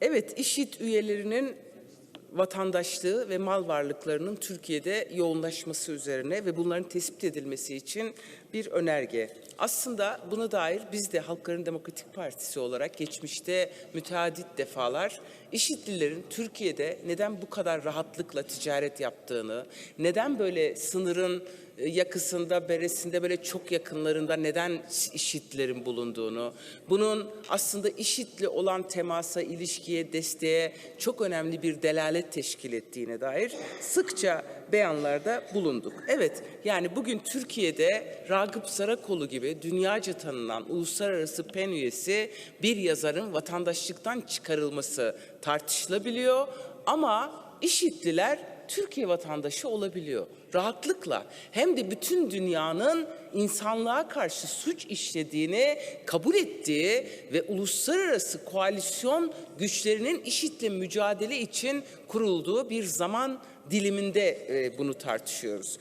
Evet, IŞİD üyelerinin vatandaşlığı ve mal varlıklarının Türkiye'de yoğunlaşması üzerine ve bunların tespit edilmesi için bir önerge. Aslında buna dair biz de Halkların Demokratik Partisi olarak geçmişte müteadit defalar IŞİD'lilerin Türkiye'de neden bu kadar rahatlıkla ticaret yaptığını, neden böyle sınırın yakısında, beresinde böyle çok yakınlarında neden IŞİD'lerin bulunduğunu, bunun aslında IŞİD'le olan temasa, ilişkiye, desteğe çok önemli bir delalet teşkil ettiğine dair sıkça beyanlarda bulunduk. Evet, yani bugün Türkiye'de Ragıp Sarakolu gibi dünyaca tanınan uluslararası PEN üyesi bir yazarın vatandaşlıktan çıkarılması tartışılabiliyor ama IŞİD'liler Türkiye vatandaşı olabiliyor. Rahatlıkla hem de bütün dünyanın insanlığa karşı suç işlediğini kabul ettiği ve uluslararası koalisyon güçlerinin IŞİD'le mücadele için kurulduğu bir zaman diliminde e, bunu tartışıyoruz.